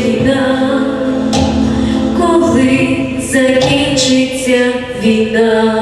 закінчиться війна, коли закінчиться війна.